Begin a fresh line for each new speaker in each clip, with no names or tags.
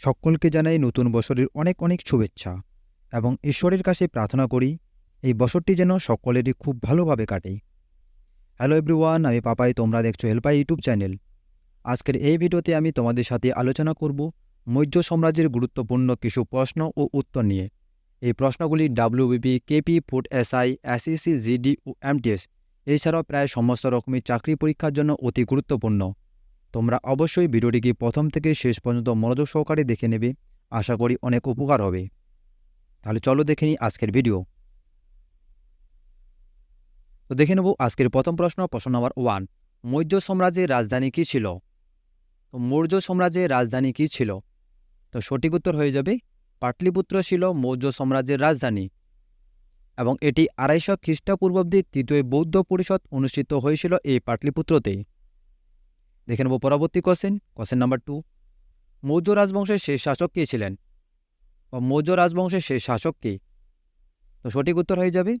সকলকে জানাই নতুন বছরের অনেক অনেক শুভেচ্ছা এবং ঈশ্বরের কাছে প্রার্থনা করি, এই বছরটি যেন সকলেরই খুব ভালোভাবে কাটে। হ্যালো এভরিওয়ান আমি পাপাই, তোমরা দেখছ হেল্পাই ইউটিউব চ্যানেল আজকের এই ভিডিওতে আমি তোমাদের সাথে আলোচনা করব মৌর্য সাম্রাজ্যের গুরুত্বপূর্ণ কিছু প্রশ্ন ও উত্তর নিয়ে। এই প্রশ্নগুলি WBP KP food SI SEC GD ও এমটিএস এছাড়াও প্রায় সমস্ত রকমের চাকরি পরীক্ষার জন্য অতি গুরুত্বপূর্ণ। তোমরা অবশ্যই ভিডিওটিকে প্রথম থেকে শেষ পর্যন্ত মনোযোগ সহকারে দেখে নেবে। আশা করি অনেক উপকার হবে। তাহলে চলো দেখে নিই আজকের ভিডিও। তো দেখে নেব আজকের প্রথম প্রশ্ন প্রশ্ন নাম্বার ওয়ান মৌর্য সাম্রাজ্যের রাজধানী কী ছিল? তো মৌর্য সাম্রাজ্যের রাজধানী কী ছিল? তো সঠিক উত্তর হয়ে যাবে, পাটলিপুত্র ছিল মৌর্য সাম্রাজ্যের রাজধানী। এবং এটি আড়াইশো খ্রিস্টপূর্বাব্দে তৃতীয় বৌদ্ধ পরিষদ অনুষ্ঠিত হয়েছিল এই পাটলিপুত্রতে। দেখে নেব পরবর্তী question question number two Maurya রাজবংশের শেষ শাসক কে ছিলেন? বা মৌর্য রাজবংশের শেষ শাসক কে? তো সঠিক উত্তর হয়ে যাবে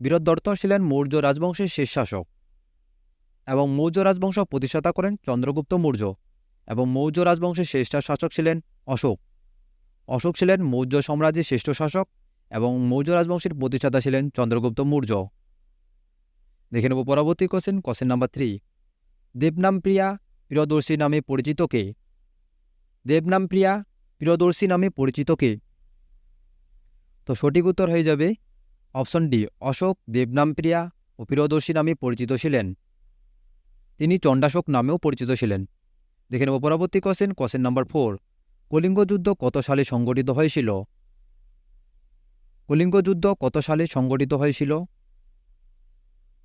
বীরদত্ত ছিলেন মৌর্য রাজবংশের শেষ শাসক এবং মৌর্য রাজবংশ প্রতিষ্ঠাতা করেন চন্দ্রগুপ্ত মৌর্য এবং মৌর্য রাজবংশের শ্রেষ্ঠ শাসক ছিলেন অশোক। অশোক ছিলেন মৌর্য সাম্রাজ্যের শ্রেষ্ঠ শাসক এবং মৌর্য রাজবংশের প্রতিষ্ঠাতা ছিলেন চন্দ্রগুপ্ত মৌর্য। দেখে নেব পরবর্তী question question number three Devanam Priya Priyadarshi নামে পরিচিত কে দেবনাম প্রিয়া প্রিয়দর্শী নামে পরিচিত কে তো সঠিক উত্তর হয়ে যাবে অপশন ডি, অশোক দেবনাম প্রিয়া ও প্রিয়দর্শী নামে পরিচিত ছিলেন। তিনি চণ্ডাশোক নামেও পরিচিত ছিলেন। দেখে নেব পরবর্তী question question number four Kalinga যুদ্ধ কত সালে সংগঠিত হয়েছিল? কলিঙ্গ যুদ্ধ কত সালে সংগঠিত হয়েছিল?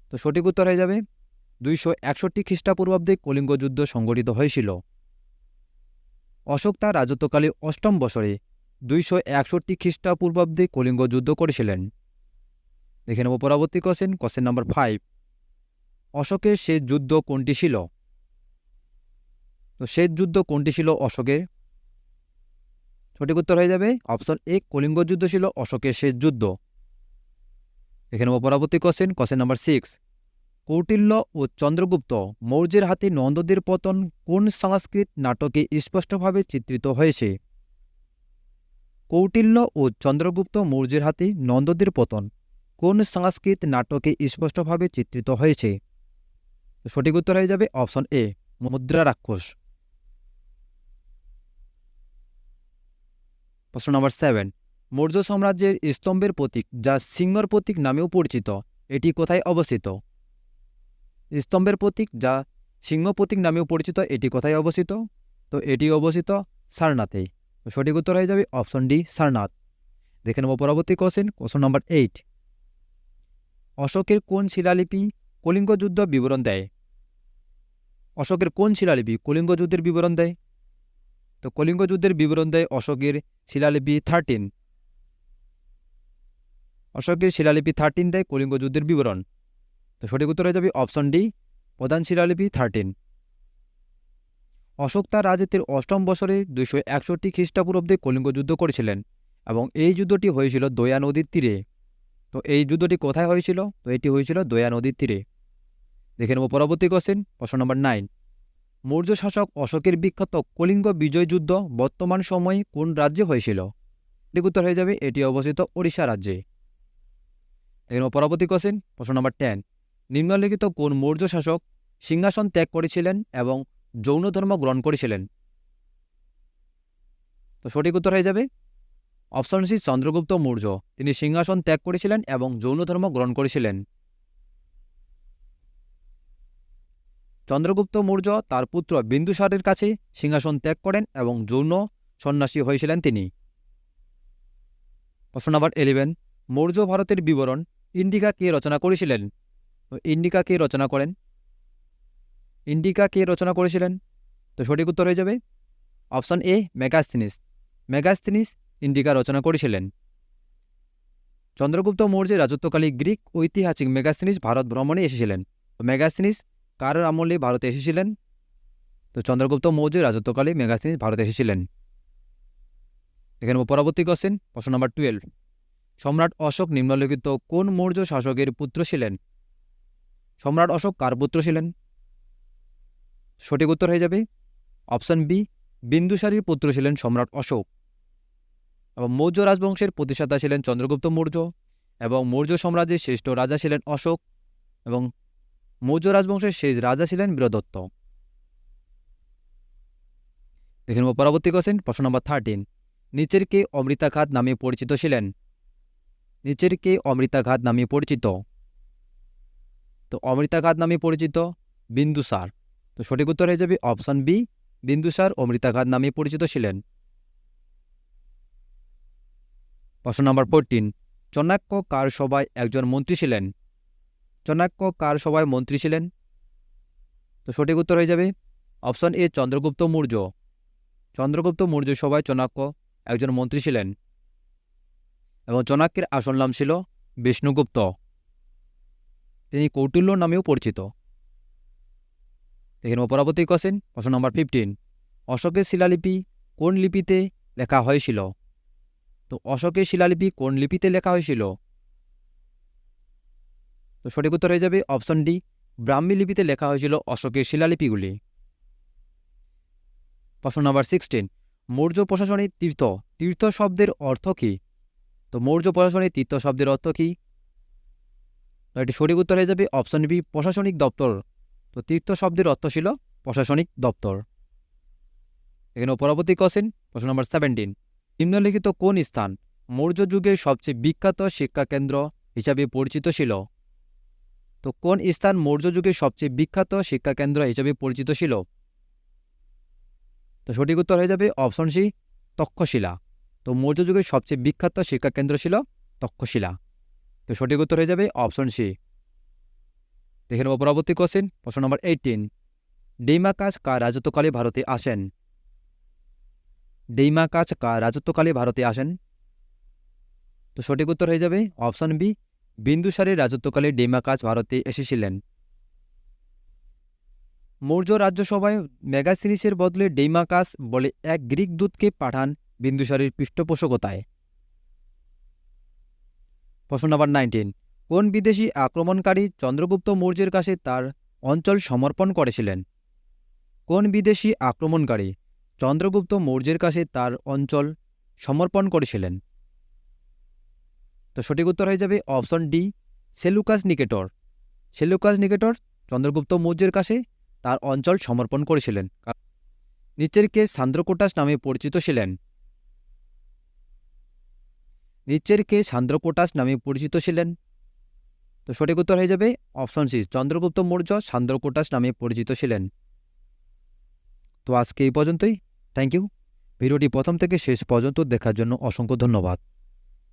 তো সঠিক উত্তর হয়ে যাবে দুইশো একষট্টি খ্রিস্টাপূর্বাব্দে কলিঙ্গ যুদ্ধ সংগঠিত হয়েছিল। অশোক তার রাজত্বকালে অষ্টম বছরে দুইশো একষট্টি খ্রিস্টাপূর্বাব্দে কলিঙ্গ যুদ্ধ করেছিলেন। দেখে নেব পরবর্তী কোশ্চেন কোশ্চেন নাম্বার ফাইভ অশোকের শেষ যুদ্ধ কোনটি ছিল? তো শেষ যুদ্ধ কোনটি ছিল অশোকের? সঠিক উত্তর হয়ে যাবে অপশন এ কলিঙ্গ যুদ্ধ ছিল অশোকের শেষ যুদ্ধ। এখানে পরবর্তী question question number six Kautilya ও চন্দ্রগুপ্ত মৌর্যের হাতে নন্দদের পতন কোন সংস্কৃত নাটকে স্পষ্টভাবে চিত্রিত হয়েছে? কৌটিল্য ও চন্দ্রগুপ্ত মৌর্যের হাতে নন্দদের পতন কোন সংস্কৃত নাটকে স্পষ্টভাবে চিত্রিত হয়েছে? সঠিক উত্তর হয়ে যাবে অপশন এ, মুদ্রা রাক্ষস। প্রশ্ন নম্বর সেভেন মৌর্য সাম্রাজ্যের স্তম্ভের প্রতীক যা সিংহর প্রতীক নামেও পরিচিত, এটি কোথায় অবস্থিত? স্তম্ভের প্রতীক যা সিংহ প্রতীক নামেও পরিচিত, এটি কোথায় অবস্থিত? তো এটি অবস্থিত সারনাথেই তো সঠিক উত্তর হয়ে যাবে অপশন ডি, সারনাথ। দেখে নেব পরবর্তী কোশ্চেন কোশ্চেন নম্বর এইট অশোকের কোন শিলালিপি কলিঙ্গ যুদ্ধ বিবরণ দেয়? অশোকের কোন শিলালিপি কলিঙ্গ যুদ্ধের বিবরণ দেয়? তো কলিঙ্গ যুদ্ধের বিবরণ দেয় অশোকের শিলালিপি থার্টিন অশোকের শিলালিপি থার্টিন দেয় কলিঙ্গ যুদ্ধের বিবরণ। তো সঠিক উত্তর হয়ে যাবে অপশন ডি প্রধান শিলালিপি থার্টিন অশোক তার রাজত্বের অষ্টম বছরে দুইশো একষট্টি খ্রিস্টাপূর্বাব্দে কলিঙ্গ যুদ্ধ করেছিলেন এবং এই যুদ্ধটি হয়েছিল দয়া নদীর তীরে। তো এই যুদ্ধটি কোথায় হয়েছিল? তো এটি হয়েছিল দয়া নদীর তীরে। দেখে নেব পরবর্তী কোশ্চেন প্রশ্ন নম্বর নাইন মৌর্য শাসক অশোকের বিখ্যাত কলিঙ্গ বিজয় যুদ্ধ বর্তমান সময়ে কোন রাজ্যে হয়েছিল? সঠিক উত্তর হয়ে যাবে এটি অবস্থিত ওড়িশা রাজ্যে। দেখে নেব পরবর্তী কোশ্চেন প্রশ্ন নম্বর টেন নিম্নলিখিত কোন মৌর্য শাসক সিংহাসন ত্যাগ করেছিলেন এবং যৌন ধর্ম গ্রহণ করেছিলেন? তো সঠিক উত্তর হয়ে যাবে। Option C, Chandragupta Maurya. তিনি সিংহাসন ত্যাগ করেছিলেন এবং যৌন ধর্ম গ্রহণ করেছিলেন। চন্দ্রগুপ্ত মৌর্য তার পুত্র বিন্দুসারের কাছে সিংহাসন ত্যাগ করেন এবং যৌন সন্ন্যাসী হয়েছিলেন তিনি। প্রশ্ন নাম্বার ইলেভেন মৌর্য ভারতের বিবরণ ইন্ডিকা কে রচনা করেছিলেন? ইন্ডিকা কে রচনা করেন? ইন্ডিকা কে রচনা করেছিলেন? তো সঠিক উত্তর হয়ে যাবে option A, Megasthenes. Megasthenes Indica রচনা করেছিলেন। চন্দ্রগুপ্ত মৌর্যের রাজত্বকালী গ্রিক ঐতিহাসিক মেগাস্থিনিস ভারত ভ্রমণে এসেছিলেন। তো মেগাস্থিনিস কার আমলে ভারতে এসেছিলেন? তো চন্দ্রগুপ্ত মৌর্যের রাজত্বকালে মেগাস্থিনিস ভারতে এসেছিলেন। এখানে পরবর্তী কোশ্চেন প্রশ্ন নম্বর টুয়েলভ সম্রাট অশোক নিম্নলিখিত কোন মৌর্য শাসকের পুত্র ছিলেন? সম্রাট অশোক কার পুত্র ছিলেন? সঠিক উত্তর হয়ে যাবে, অপশন বি, বিন্দুসারীর পুত্র ছিলেন সম্রাট অশোক। এবং মৌর্য রাজবংশের প্রতিষ্ঠাতা ছিলেন চন্দ্রগুপ্ত মৌর্য এবং মৌর্য সাম্রাজ্যের শ্রেষ্ঠ রাজা ছিলেন অশোক এবং মৌর্য রাজবংশের শেষ রাজা ছিলেন বীরদত্ত। দেখে নেব পরবর্তী কোশ্চেন প্রশ্ন নম্বর থার্টিন নিচের কে অমৃতাঘাত নামে পরিচিত ছিলেন? নিচের কে অমৃতাঘাত নামে পরিচিত? তো অমৃতাঘাত নামে পরিচিত বিন্দুসার তো সঠিক উত্তর হয়ে যাবে অপশন বি বিন্দুসার অমৃতাঘাত নামে পরিচিত ছিলেন। প্রশ্ন নম্বর ফোরটিন চনাক্য কার সভায় একজন মন্ত্রী ছিলেন? চনাক্য কার সভায় মন্ত্রী ছিলেন? তো সঠিক উত্তর হয়ে যাবে অপশন এ, চন্দ্রগুপ্ত মৌর্য। চন্দ্রগুপ্ত মৌর্য সভায় চনাক্য একজন মন্ত্রী ছিলেন। এবং চনাক্যের আসল নাম ছিল বিষ্ণুগুপ্ত। তিনি কৌটিল্য নামেও পরিচিত। দেখে নেব কোশ্চেন প্রশ্ন নম্বর ফিফটিন অশোকের শিলালিপি কোন লিপিতে লেখা হয়েছিল? তো অশোকের শিলালিপি কোন লিপিতে লেখা হয়েছিল? তো সঠিক উত্তর হয়ে যাবে অপশন ডি ব্রাহ্মী লিপিতে লেখা হয়েছিল অশোকের শিলালিপিগুলি। প্রশ্ন নম্বর সিক্সটিন মৌর্য প্রশাসনিক তীর্থ তীর্থ শব্দের অর্থ কী? তো মৌর্য প্রশাসনিক তীর্থ শব্দের অর্থ কী? তো এটি সঠিক উত্তর হয়ে যাবে অপশন বি প্রশাসনিক দপ্তর। তো তীর্থ শব্দের অর্থ ছিল প্রশাসনিক দপ্তর। এখানে পরবর্তী কোশ্চেন প্রশ্ন নম্বর সেভেন্টিন নিম্নলিখিত কোন স্থান মৌর্য যুগের সবচেয়ে বিখ্যাত শিক্ষা কেন্দ্র হিসাবে পরিচিত ছিল? তো কোন স্থান মৌর্য যুগের সবচেয়ে বিখ্যাত শিক্ষা কেন্দ্র হিসাবে পরিচিত ছিল? তো সঠিক উত্তর হয়ে যাবে অপশন সি তক্ষশিলা। তো মৌর্য যুগের সবচেয়ে বিখ্যাত শিক্ষা কেন্দ্র ছিল তক্ষশিলা। তো সঠিক উত্তর হয়ে যাবে অপশন সি। দেখে নেব পরবর্তী কোশ্চেন প্রশ্ন নম্বর এইটিন ডেইমাকাস কার রাজত্বকালে ভারতে আসেন। ডেইমাকাস কার রাজত্বকালে ভারতে আসেন। তো সঠিক উত্তর হয়ে যাবে অপশন বি বিন্দুসারের রাজত্বকালে ডেইমাকাস ভারতে এসেছিলেন। মৌর্য রাজ্যসভায় মেগাসিনিসের বদলে ডেইমাকাস বলে এক গ্রিক দূতকে পাঠান বিন্দুসারের পৃষ্ঠপোষকতায়। প্রশ্ন নম্বর নাইনটিন কোন বিদেশি আক্রমণকারী চন্দ্রগুপ্ত মৌর্যের কাছে তার অঞ্চল সমর্পণ করেছিলেন? কোন বিদেশি আক্রমণকারী চন্দ্রগুপ্ত মৌর্যের কাছে তার অঞ্চল সমর্পণ করেছিলেন? তো সঠিক উত্তর হয়ে যাবে option D Seleucus Nicator. Seleucus Nicator Chandragupta মৌর্যের কাছে তার অঞ্চল সমর্পণ করেছিলেন। নিচের কে সান্দ্রকোটাস নামে পরিচিত ছিলেন। নিচের কে সান্দ্রকোটাস নামে পরিচিত ছিলেন? তো সঠিক উত্তর হয়ে যাবে option C, Chandragupta Maurya Sandrocottus নামে পরিচিত ছিলেন। তো আজকে এই পর্যন্তই। থ্যাংক ইউ ভিডিওটি প্রথম থেকে শেষ পর্যন্ত দেখার জন্য অসংখ্য ধন্যবাদ।